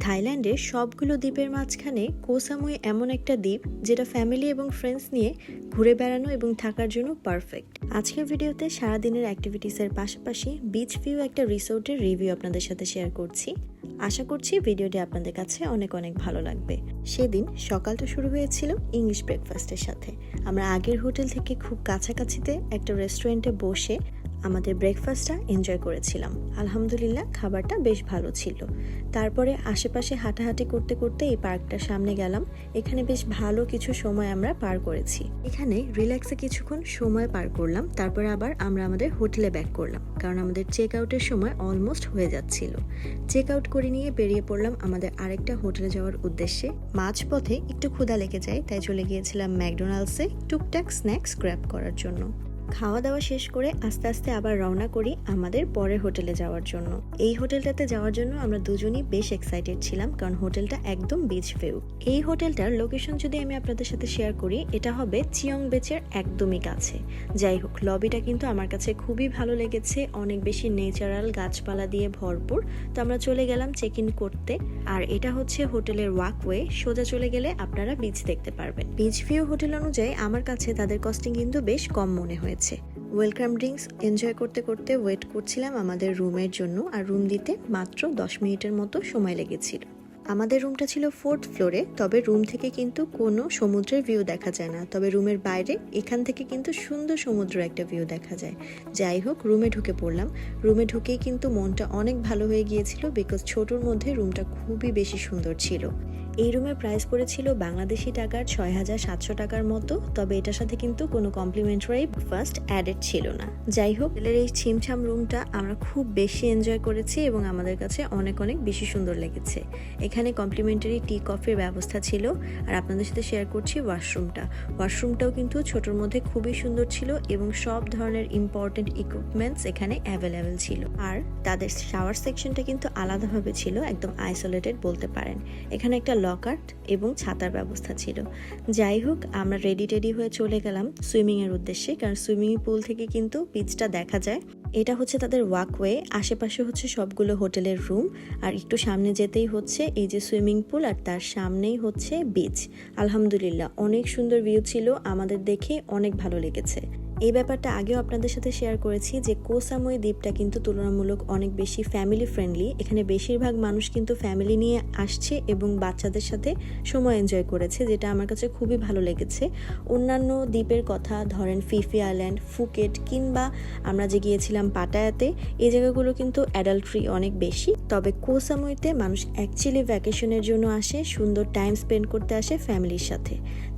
থাইল্যান্ডের সবগুলো দ্বীপের মাঝখানে কোসামুই এমন একটা দ্বীপ যেটা ফ্যামিলি এবং ফ্রেন্ডস নিয়ে ঘুরে বেড়ানো এবং থাকার জন্য পারফেক্ট আজকের ভিডিওতে সারাদিনের অ্যাক্টিভিটিসের পাশাপাশি বিচ ভিউ একটা রিসোর্টের রিভিউ আপনাদের সাথে শেয়ার করছি। আশা করছি ভিডিওটি আপনাদের কাছে অনেক অনেক ভালো লাগবে। সেদিন সকালটা শুরু হয়েছিল ইংলিশ ব্রেকফাস্টের সাথে। আমরা আগের হোটেল থেকে খুব কাছাকাছিতে একটা রেস্টুরেন্টে বসে আমাদের ব্রেকফাস্টটা এনজয় করেছিলাম। আলহামদুলিল্লাহ, খাবারটা বেশ ভালো ছিল। তারপরে আশেপাশে হাঁটাহাঁটি করতে করতে এই পার্কটার সামনে গেলাম। এখানে বেশ ভালো কিছু সময় আমরা পার করেছি। এখানে রিল্যাক্সে কিছুক্ষণ সময় পার করলাম। তারপরে আবার আমরা আমাদের হোটেলে ব্যাক করলাম। কারণ আমাদের চেক আউটের সময় অলমোস্ট হয়ে যাচ্ছিল। চেক আউট করে নিয়ে বেরিয়ে পড়লাম আমাদের আরেকটা হোটেলে যাওয়ার উদ্দেশ্যে। মাঝপথে একটু ক্ষুধা লেগে যায়, তাই চলে গিয়েছিলাম ম্যাকডোনাল্ডসে টুকটাক স্ন্যাক্স গ্র্যাব করার জন্য। খাওয়া দাওয়া শেষ করে আস্তে আস্তে আবার রওনা করি আমাদের পরের হোটেলে যাওয়ার জন্য। এই হোটেলটাতে যাওয়ার জন্য আমরা দুজনই বেশ এক্সাইটেড ছিলাম কারণ হোটেলটা একদম বিচ ভিউ এই হোটেলটার লোকেশন যদি আমি আপনাদের সাথে শেয়ার করি, এটা হবে চিয়ং বেচের একদমই কাছে। যাই হোক লবিটা কিন্তু আমার কাছে খুবই ভালো লেগেছে, অনেক বেশি নেচারাল গাছপালা দিয়ে ভরপুর। তো আমরা চলে গেলাম চেক ইন করতে। আর এটা হচ্ছে হোটেলের ওয়াকওয়ে সোজা চলে গেলে আপনারা বিচ দেখতে পারবেন। বিচ ভিউ হোটেল অনুযায়ী আমার কাছে তাদের কস্টিং কিন্তু বেশ কম মনে হয়েছে। ওয়েলকাম ড্রিঙ্কস এনজয় করতে করতে ওয়েট করছিলাম আমাদের রুমের জন্য আর রুম দিতে মাত্র দশ মিনিটের মতো সময় লেগেছিল। আমাদের রুমটা ছিল ফোর্থ ফ্লোরে তবে রুম থেকে কিন্তু কোনো সমুদ্রের ভিউ দেখা যায় না। তবে রুমের বাইরে এখান থেকে কিন্তু সুন্দর সমুদ্র একটা ভিউ দেখা যায়। যাই হোক রুমে ঢুকে পড়লাম। রুমে ঢুকেই কিন্তু মনটা অনেক ভালো হয়ে গিয়েছিল বিকজ ছোটোর মধ্যে রুমটা খুবই বেশি সুন্দর ছিল। এই রুমের প্রাইস করেছিল বাংলাদেশি টাকার ছয় হাজার সাতশো টাকার মতো, তবে এটার সাথে কিন্তু কোনো কমপ্লিমেন্টারি ফার্স্ট অ্যাডেড ছিল না। যাই হোক হোটেলের এই ছিমছাম রুমটা আমরা খুব বেশি এনজয় করেছি এবং আমাদের কাছে অনেক অনেক বেশি সুন্দর লেগেছে। এখানে কমপ্লিমেন্টারি টি কফির ব্যবস্থা ছিল, আর আপনাদের সাথে শেয়ার করছি ওয়াশরুমটা ওয়াশরুমটাও কিন্তু ছোটোর মধ্যে খুবই সুন্দর ছিল এবং সব ধরনের ইম্পর্টেন্ট ইকুইপমেন্টস এখানে অ্যাভেলেবেল ছিল। আর তাদের শাওয়ার সেকশনটা কিন্তু আলাদাভাবে ছিল, একদম আইসোলেটেড বলতে পারেন। এখানে একটা লকার এবং ছাতার ব্যবস্থা ছিল। যাই হোক, আমরা রেডি টেডি হয়ে চলে গেলাম সুইমিংয়ের উদ্দেশ্যে, কারণ সুইমিং পুল থেকে কিন্তু বিচটা দেখা যায়। এটা হচ্ছে তাদের ওয়াকওয়ে আশেপাশে হচ্ছে সবগুলো হোটেলের রুম আর একটু সামনে যেতেই হচ্ছে এই যে সুইমিং পুল, আর তার সামনেই হচ্ছে বিচ আলহামদুলিল্লাহ, অনেক সুন্দর ভিউ ছিল, আমাদের দেখে অনেক ভালো লেগেছে। এই ব্যাপারটা আগেও আপনাদের সাথে শেয়ার করেছি যে কোসাময় দ্বীপটা কিন্তু তুলনামূলক অনেক বেশি ফ্যামিলি ফ্রেন্ডলি এখানে বেশিরভাগ মানুষ কিন্তু ফ্যামিলি নিয়ে আসছে এবং বাচ্চাদের সাথে সময় এনজয় করেছে, যেটা আমার কাছে খুবই ভালো লেগেছে। অন্যান্য দ্বীপের কথা, ধরেন ফিফি আইল্যান্ড ফুকেট কিংবা আমরা যে গিয়েছিলাম পাটায়াতে, এই জায়গাগুলো কিন্তু অ্যাডাল্ট্রি অনেক বেশি। তবে কোসামইতে মানুষ অ্যাকচুয়ালি ভ্যাকেশনের জন্য আসে, সুন্দর টাইম স্পেন্ড করতে আসে ফ্যামিলির সাথে।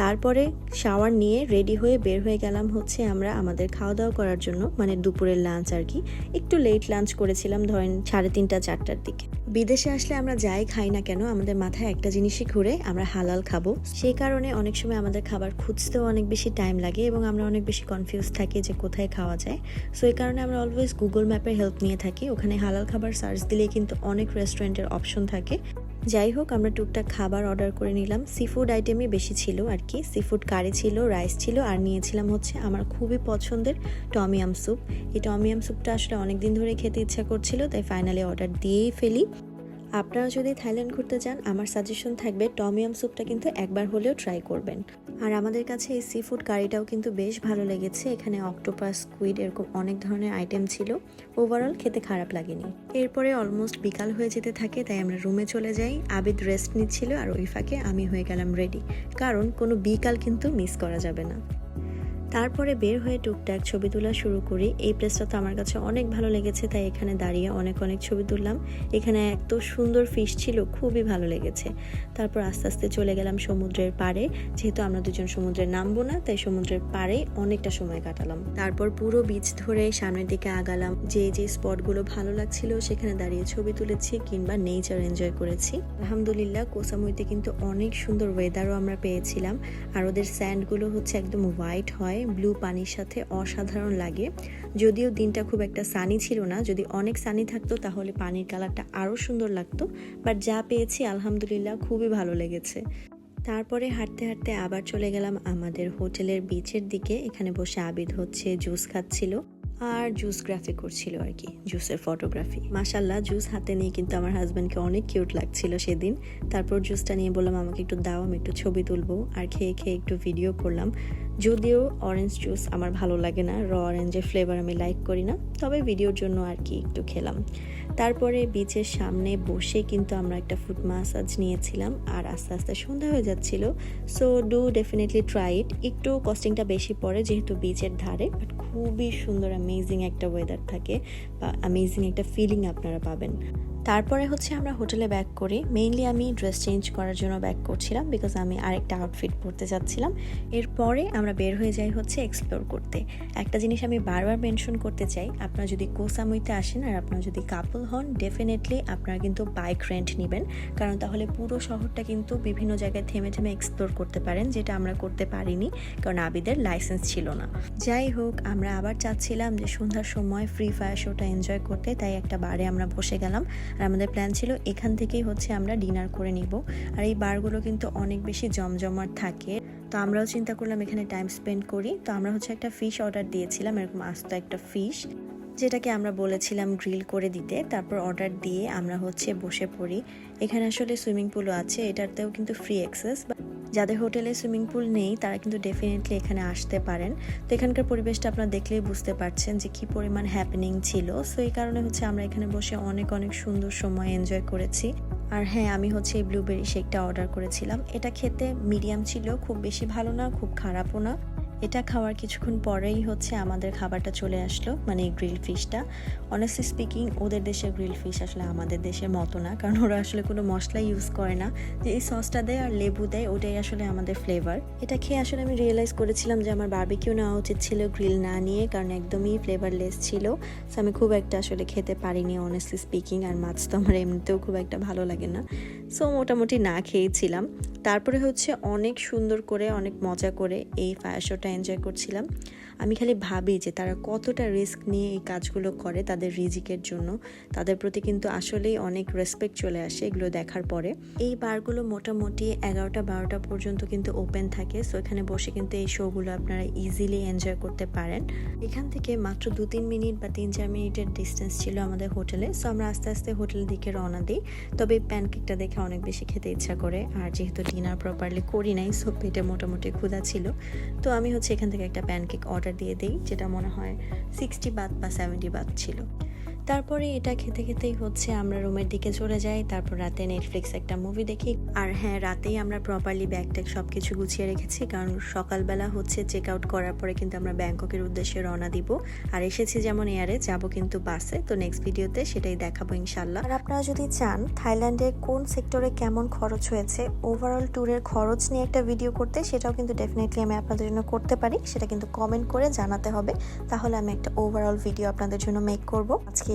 তারপরে শাওয়ার নিয়ে রেডি হয়ে বের হয়ে গেলাম হচ্ছে আমরা আমাদের খাওয়া দাওয়া করার জন্য মানে দুপুরের লাঞ্চ আর কি। একটু লেট লাঞ্চ করেছিলাম, ধরেন সাড়ে তিনটা, চারটার দিকে। বিদেশে আসলে আমরা যাই, খাই না কেন, আমাদের মাথায় একটা জিনিসই ঘুরে আমরা হালাল খাব। সেই কারণে অনেক সময় আমাদের খাবার খুঁজতেও অনেক বেশি টাইম লাগে এবং আমরা অনেক বেশি কনফিউজ থাকি যে কোথায় খাওয়া যায়। সো এই কারণে আমরা অলওয়েজ গুগল ম্যাপের হেল্প নিয়ে থাকি। ওখানে হালাল খাবার সার্চ দিলে কিন্তু অনেক রেস্টুরেন্টের অপশন থাকে। যাই হোক, আমরা টুকটাক খাবার অর্ডার করে নিলাম। সি ফুড আইটেমই বেশি ছিল আর কি। সি ফুড কারি ছিল রাইস ছিল আর নিয়েছিলাম হচ্ছে আমার খুবই পছন্দের টমিয়াম স্যুপ এই টমিয়াম স্যুপটা আসলে অনেক দিন ধরে খেতে ইচ্ছা করছিল, তাই ফাইনালি অর্ডার দিয়েই ফেলি। আপনারা যদি থাইল্যান্ড ঘুরতে যান, আমার সাজেশন থাকবে টমিয়াম স্যুপটা কিন্তু একবার হলেও ট্রাই করবেন। আর আমাদের কাছে এই সি ফুড কারিটাও কিন্তু বেশ ভালো লেগেছে। এখানে অক্টোপাস স্কুইড এরকম অনেক ধরনের আইটেম ছিল। ওভারঅল খেতে খারাপ লাগেনি। এরপরে অলমোস্ট বিকাল হয়ে যেতে থাকে, তাই আমরা রুমে চলে যাই। আবিদ রেস্ট নিচ্ছিল আর ওই ফাঁকে আমি হয়ে গেলাম রেডি কারণ কোনো বিকাল কিন্তু মিস করা যাবে না। তারপরে বের হয়ে টুকটাক ছবি তোলা শুরু করি। এই প্লেসটা তো আমার কাছে অনেক ভালো লেগেছে, তাই এখানে দাঁড়িয়ে অনেক অনেক ছবি তুললাম। এখানে এত সুন্দর ফিশ ছিল, খুবই ভালো লেগেছে। তারপর আস্তে আস্তে চলে গেলাম সমুদ্রের পাড়ে। যেহেতু আমরা দুজন সমুদ্রে নামবো না, তাই সমুদ্রের পাড়ে অনেকটা সময় কাটালাম। তারপর পুরো বিচ ধরে সামনের দিকে আগালাম। যে যে স্পটগুলো ভালো লাগছিল, সেখানে দাঁড়িয়ে ছবি তুলেছি কিংবা নেচার এনজয় করেছি। আলহামদুলিল্লাহ, কোসামুইতে কিন্তু অনেক সুন্দর ওয়েদারও আমরা পেয়েছিলাম। আর ওদের স্যান্ডগুলো হচ্ছে একদম হোয়াইট হয়। ব্লু পানির সাথে অসাধারণ লাগে। যদিও দিনটা খুব একটা সানি ছিল না, যদি অনেক সানি থাকতো তাহলে পানির কালারটা আরও সুন্দর লাগতো বাট যা পেয়েছি আলহামদুলিল্লাহ খুবই ভালো লেগেছে। তারপরে হাঁটতে হাঁটতে আবার চলে গেলাম আমাদের হোটেলের বিচের দিকে, এখানে বসে আবিদ হচ্ছে জুস খাচ্ছিল আর জুস গ্রাফি করছিল আর কি জুসের ফটোগ্রাফি মাসাল্লাহ জুস হাতে নিয়ে কিন্তু আমার হাজব্যান্ডকে অনেক কিউট লাগছিল সেদিন। তারপর জুসটা নিয়ে বললাম, আমাকে একটু দাও, আমি একটু ছবি তুলবো। আর খেয়ে খেয়ে একটু ভিডিও করলাম। যদিও অরেঞ্জ জুস আমার ভালো লাগে না র অরেঞ্জের ফ্লেভার আমি লাইক করি না, তবে ভিডিওর জন্য আর কি একটু খেলাম। তারপরে বিচের সামনে বসে কিন্তু আমরা একটা ফুট মাসাজ নিয়েছিলাম আর আস্তে আস্তে সন্ধ্যা হয়ে যাচ্ছিল so do definitely try it একটু কস্টিংটা বেশি পড়ে যেহেতু বিচের ধারে বাট খুবই সুন্দর অ্যামেজিং একটা ওয়েদার থাকে, বা অ্যামেজিং একটা ফিলিং আপনারা পাবেন। তারপরে হচ্ছে আমরা হোটেলে ব্যাক করি। মেইনলি আমি ড্রেস চেঞ্জ করার জন্য ব্যাক করছিলাম বিকজ আমি আরেকটা আউটফিট পরতে যাচ্ছিলাম এরপরে আমরা বের হয়ে যাই হচ্ছে এক্সপ্লোর করতে। একটা জিনিস আমি বারবার মেনশন করতে চাই, আপনারা যদি কোসামুইতে আসেন আর আপনারা যদি কাপল হন ডেফিনেটলি আপনারা কিন্তু বাইক রেন্ট নেবেন। কারণ তাহলে পুরো শহরটা কিন্তু বিভিন্ন জায়গায় থেমে থেমে এক্সপ্লোর করতে পারেন, যেটা আমরা করতে পারিনি, কারণ আবিদের লাইসেন্স ছিল না। যাই হোক, আমরা আবার চাচ্ছিলাম যে সন্ধ্যার সময় ফ্রি ফায়ার শোটা এনজয় করতে, তাই একটা বারে আমরা বসে গেলাম। আর আমাদের প্ল্যান ছিল এখান থেকেই হচ্ছে আমরা ডিনার করে নিব। আর এই বারগুলো কিন্তু অনেক বেশি জমজমাট থাকে। তো আমরাও চিন্তা করলাম এখানে টাইম স্পেন্ড করি। তো আমরা হচ্ছে একটা ফিশ অর্ডার দিয়েছিলাম, এরকম আস্ত একটা ফিশ যেটাকে আমরা বলেছিলাম গ্রিল করে দিতে। তারপর অর্ডার দিয়ে আমরা হচ্ছে বসে পড়ি। এখানে আসলে সুইমিং পুলও আছে, এটাতেও কিন্তু ফ্রি অ্যাক্সেস যাদের হোটেলে সুইমিং পুল নেই, তারা কিন্তু ডেফিনেটলি এখানে আসতে পারেন। তো এখানকার পরিবেশটা আপনারা দেখলেই বুঝতে পারছেন যে কি পরিমাণ হ্যাপেনিং ছিল। সো এই কারণে হচ্ছে আমরা এখানে বসে অনেক অনেক সুন্দর সময় এনজয় করেছি। আর হ্যাঁ আমি হচ্ছে এই ব্লুবেরি শেকটা অর্ডার করেছিলাম। এটা খেতে মিডিয়াম ছিল, খুব বেশি ভালো না, খুব খারাপও না। এটা খাওয়ার কিছুক্ষণ পরেই হচ্ছে আমাদের খাবারটা চলে আসলো মানে গ্রিল ফিশটা। অনেস্টলি স্পিকিং ওদের দেশের গ্রিল ফিশ আসলে আমাদের দেশের মতো না, কারণ ওরা আসলে কোনো মশলা ইউজ করে না। যে এই সসটা দেয় আর লেবু দেয়, ওটাই আসলে আমাদের ফ্লেভার এটা খেয়ে আসলে আমি রিয়েলাইজ করেছিলাম যে আমার বার্বিকিউ নেওয়া উচিত ছিল গ্রিল না নিয়ে, কারণ একদমই ফ্লেভারলেস ছিল। সো আমি খুব একটা আসলে খেতে পারিনি অনেস্টলি স্পিকিং আর মাছ তো আমার এমনিতেও খুব একটা ভালো লাগে না। সো মোটামুটি না খেয়েছিলাম। তারপরে হচ্ছে অনেক সুন্দর করে, অনেক মজা করে এই ফায়ার শোটা এনজয় করছিলাম। আমি খালি ভাবি যে তারা কতটা রিস্ক নিয়ে এই কাজগুলো করে তাদের রিজিকের জন্য। তাদের প্রতি কিন্তু আসলেই অনেক রেসপেক্ট চলে আসে এগুলো দেখার পরে। এই বারগুলো মোটামুটি এগারোটা বারোটা পর্যন্ত কিন্তু ওপেন থাকে সো এখানে বসে কিন্তু এই শোগুলো আপনারা ইজিলি এনজয় করতে পারেন। এখান থেকে মাত্র দু তিন মিনিট বা তিন চার মিনিটের ডিস্টেন্স ছিল আমাদের হোটেলে সো আমরা আস্তে আস্তে হোটেলের দিকে রওনা দিই। তবে এই প্যানকেকটা দেখে অনেক বেশি খেতে ইচ্ছা করে, আর যেহেতু ডিনার প্রপারলি করি নাই সো পেটে মোটামুটি ক্ষুধা ছিল, তো আমি হচ্ছে এখান থেকে একটা প্যানকেক অর্ডার দিয়ে দেই যেটা মনে হয় সিক্সটি বাদ বা সেভেন্টি বাদ ছিল। তারপরে এটা খেতে খেতেই হচ্ছে আমরা রুমের দিকে চলে যাই, তারপর রাতে নেটফ্লিক্স একটা মুভি দেখি। আর হ্যাঁ রাতেই আমরা প্রপারলি ব্যাগ ট্যাগ সব কিছু গুছিয়ে রেখেছি, কারণ সকালবেলা হচ্ছে চেক আউট করার পরে কিন্তু আমরা ব্যাংককের উদ্দেশ্যে রওনা দিব। আর এসেছি যেমন এয়ারে যাব কিন্তু বাসে। তো নেক্সট ভিডিওতে সেটাই দেখাবো ইনশাল্লাহ আর আপনারা যদি চান, থাইল্যান্ডে কোন সেক্টরে কেমন খরচ হয়েছে ওভারঅল ট্যুরের খরচ নিয়ে একটা ভিডিও করতে, সেটাও কিন্তু ডেফিনেটলি আমি আপনাদের জন্য করতে পারি। সেটা কিন্তু কমেন্ট করে জানাতে হবে। তাহলে আমি একটা ওভারঅল ভিডিও আপনাদের জন্য মেক করব। আজকে